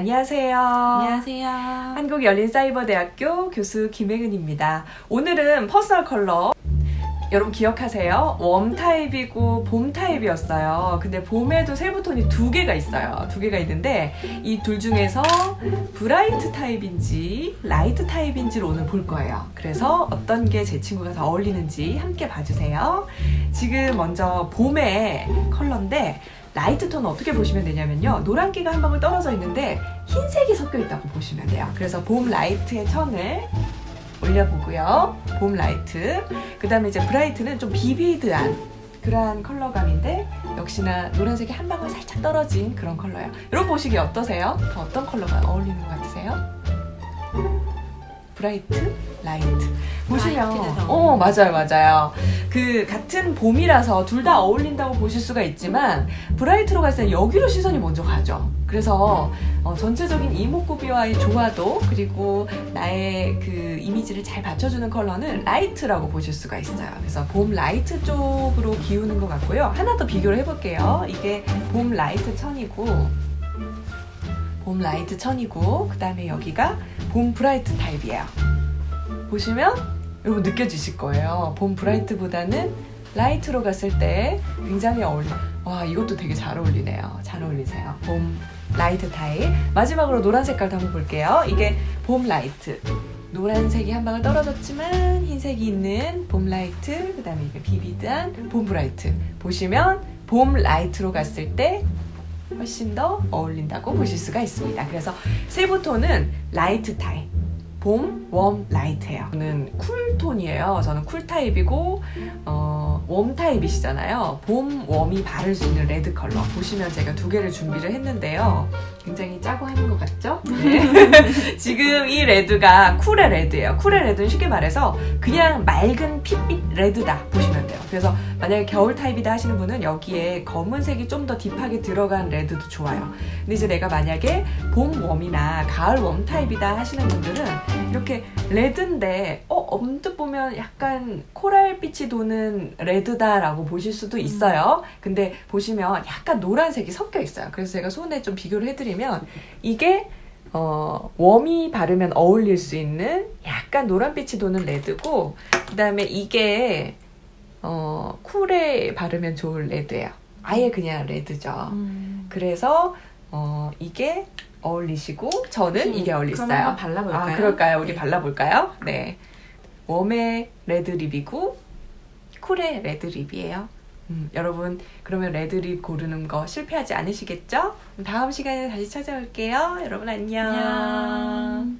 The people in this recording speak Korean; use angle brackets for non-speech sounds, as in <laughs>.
안녕하세요. 안녕하세요. 한국열린사이버대학교 교수 김혜근입니다. 오늘은 퍼스널 컬러 여러분 기억하세요? 웜 타입이고 봄 타입이었어요. 근데 봄에도 세부톤이 두 개가 있어요. 두 개가 있는데 이 둘 중에서 브라이트 타입인지 라이트 타입인지를 오늘 볼 거예요. 그래서 어떤 게 제 친구가 더 어울리는지 함께 봐주세요. 지금 먼저 봄의 컬러인데 라이트 톤은 어떻게 보시면 되냐면요. 노란기가 한 방울 떨어져 있는데 흰색이 섞여 있다고 보시면 돼요. 그래서 봄 라이트의 천을 올려보고요. 봄 라이트. 그 다음에 이제 브라이트는 좀 비비드한 그러한 컬러감인데 역시나 노란색이 한 방울 살짝 떨어진 그런 컬러예요. 여러분 보시기에 어떠세요? 더 어떤 컬러가 어울리는 것 같으세요? 브라이트, 라이트. 보시면 어 맞아요 맞아요. 그 같은 봄이라서 둘 다 어울린다고 보실 수가 있지만 브라이트로 갔을 때 여기로 시선이 먼저 가죠. 그래서 어, 전체적인 이목구비와의 조화도 그리고 나의 그 이미지를 잘 받쳐주는 컬러는 라이트라고 보실 수가 있어요. 그래서 봄 라이트 쪽으로 기우는 것 같고요. 하나 더 비교를 해볼게요. 이게 봄 라이트 천이고 봄 라이트 천이고 그 다음에 여기가 봄 브라이트 타입이에요. 보시면 여러분 느껴지실 거예요. 봄 브라이트보다는 라이트로 갔을 때 굉장히 어울려. 와 이것도 되게 잘 어울리네요. 잘 어울리세요. 봄 라이트 타입. 마지막으로 노란 색깔도 한번 볼게요. 이게 봄 라이트. 노란색이 한 방울 떨어졌지만 흰색이 있는 봄 라이트. 그 다음에 이게 비비드한 봄 브라이트. 보시면 봄 라이트로 갔을 때 훨씬 더 어울린다고 보실 수가 있습니다. 그래서 세부톤은 라이트 타입. 봄, 웜, 라이트예요. 저는 쿨 톤이에요. 저는 쿨 타입이고 어, 웜 타입이시잖아요. 봄, 웜이 바를 수 있는 레드 컬러. 보시면 제가 두 개를 준비를 했는데요. 굉장히 짜고 하는 것 같죠? 네. <laughs> 지금 이 레드가 쿨의 레드예요. 쿨의 레드는 쉽게 말해서 그냥 맑은 핏빛 레드다 보시면 돼요. 그래서 만약에 겨울 타입이다 하시는 분은 여기에 검은색이 좀 더 딥하게 들어간 레드도 좋아요. 근데 이제 내가 만약에 봄 웜이나 가을 웜 타입이다 하시는 분들은 이렇게 레드인데 어 언뜻 보면 약간 코랄빛이 도는 레드다라고 보실 수도 있어요. 근데 보시면 약간 노란색이 섞여 있어요. 그래서 제가 손에 좀 비교를 해드리면 이게 어, 웜이 바르면 어울릴 수 있는 약간 노란빛이 도는 레드고 그 다음에 이게 어, 쿨에 바르면 좋을 레드예요. 아예 그냥 레드죠. 음. 그래서 어, 이게 어울리시고 저는 이게 그럼 어울리어요. 발라볼까요? 아, 그럴까요? 우리 네. 발라볼까요? 네. 웜의 레드 립이고 쿨의 레드 립이에요. 음, 여러분 그러면 레드 립 고르는 거 실패하지 않으시겠죠? 다음 시간에 다시 찾아올게요. 여러분 안녕. 안녕.